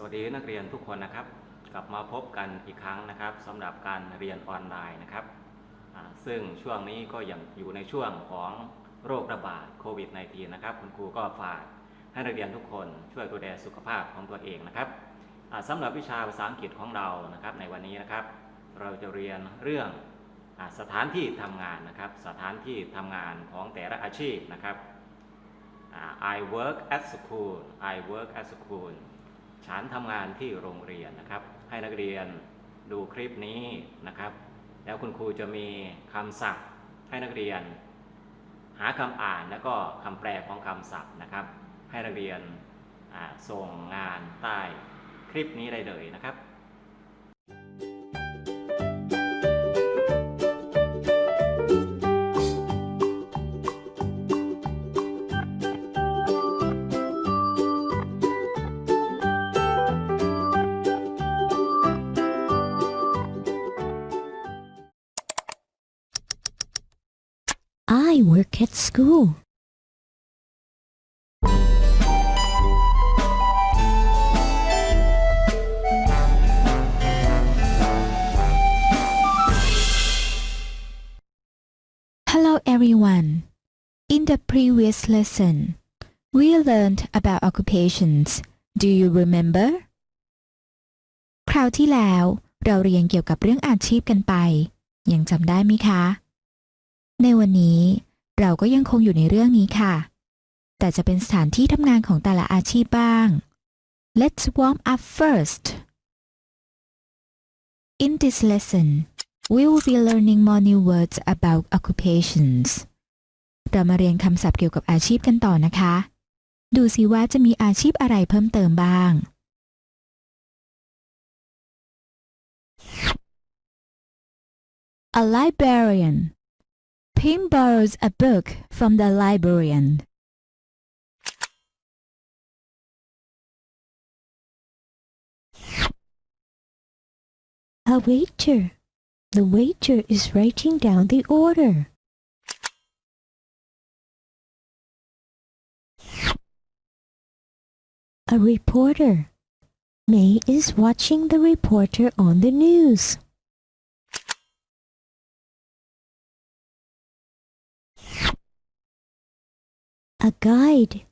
สวัสดีนักเรียนทุกคนนะครับ กลับมาพบกันอีกครั้งนะครับสำหรับการเรียนออนไลน์นะครับซึ่งช่วงนี้ก็ยังอยู่ในช่วงของโรคระบาดโควิด -19 นะครับ คุณครูก็ฝากให้นักเรียนทุกคนช่วยดูแลสุขภาพของตัวเองนะครับสำหรับวิชาภาษาอังกฤษของเรานะครับในวันนี้นะครับ เราจะเรียนเรื่องอสถานที่ทำงานนะครับ สถานที่ทำงานของแต่ละอาชีพนะครับ I work at school I work at school ฉันทำงานที่โรงเรียนนะครับ ให้นักเรียนดูคลิปนี้นะครับ แล้วคุณครูจะมีคำศัพท์ให้นักเรียน หาคำอ่านแล้วก็คำแปลของคำศัพท์นะครับ ให้นักเรียนส่งงานใต้คลิปนี้ได้เลยนะครับ I work at school. Hello everyone. In the previous lesson, we learned about occupations. Do you remember? คราวที่แล้วเราเรียนเกี่ยวกับเรื่องอาชีพกันไป ยังจำได้ไหมคะ ในวันนี้เราก็ยังคงอยู่ในเรื่องนี้ค่ะ แต่จะเป็นสถานที่ทำงานของแต่ละอาชีพบ้าง Let's warm up first In this lesson we will be learning more new words about occupations เรามาเรียนคำศัพท์เกี่ยวกับอาชีพกันต่อนะคะ ดูสิว่าจะมีอาชีพอะไรเพิ่มเติมบ้าง A librarian Pim borrows a book from the librarian. A waiter. The waiter is writing down the order. A reporter. May is watching the reporter on the news. A guide.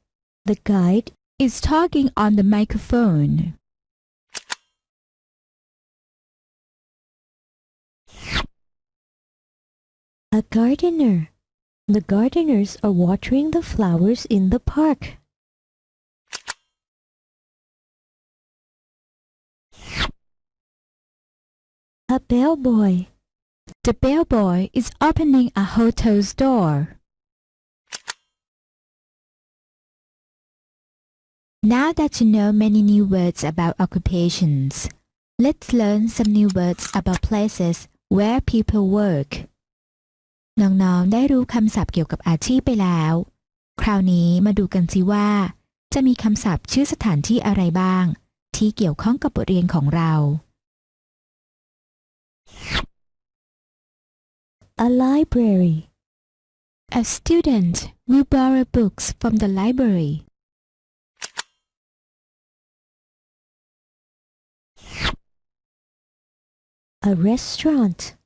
The guide is talking on the microphone. A gardener. The gardeners are watering the flowers in the park. A bellboy. The bellboy is opening a hotel's door. Now that you know many new words about occupations, let's learn some new words about places where people work. น้องๆ ได้รู้คำศัพท์เกี่ยวกับอาชีพไปแล้ว คราวนี้มาดูกันสิว่า จะมีคำศัพท์ชื่อสถานที่อะไรบ้าง ที่เกี่ยวข้องกับบทเรียนของเรา A library A student will borrow books from the library. A restaurant.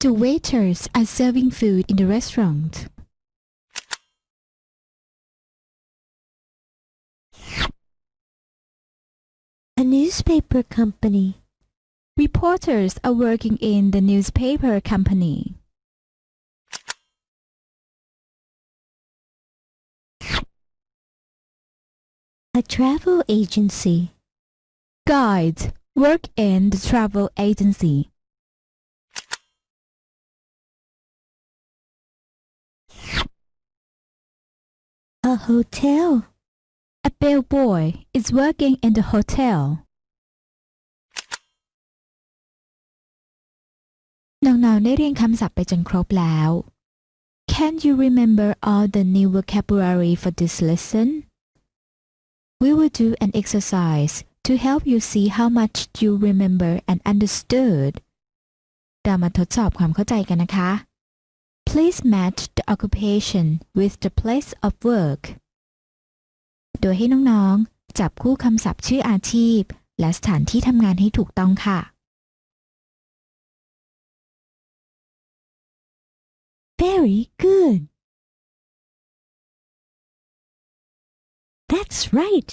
The waiters are serving food in the restaurant. A newspaper company. Reporters are working in the newspaper company. A travel agency. Guides work in the travel agency. A hotel. A bellboy is working in the hotel. น้องๆได้เรียนคำศัพท์ไปจนครบแล้ว Can you remember all the new vocabulary for this lesson? We will do an exercise to help you see how much you remember and understood. เรามาทดสอบความเข้าใจกันนะคะ Please match the occupation with the place of work. โดยให้น้องๆ จับคู่คำศัพท์ชื่ออาชีพ และสถานที่ทำงานให้ถูกต้องค่ะ Very good. That's right.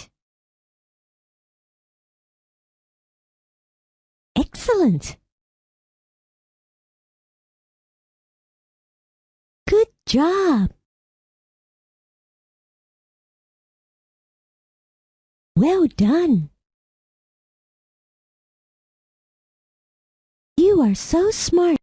Excellent. Job. Well done. You are so smart.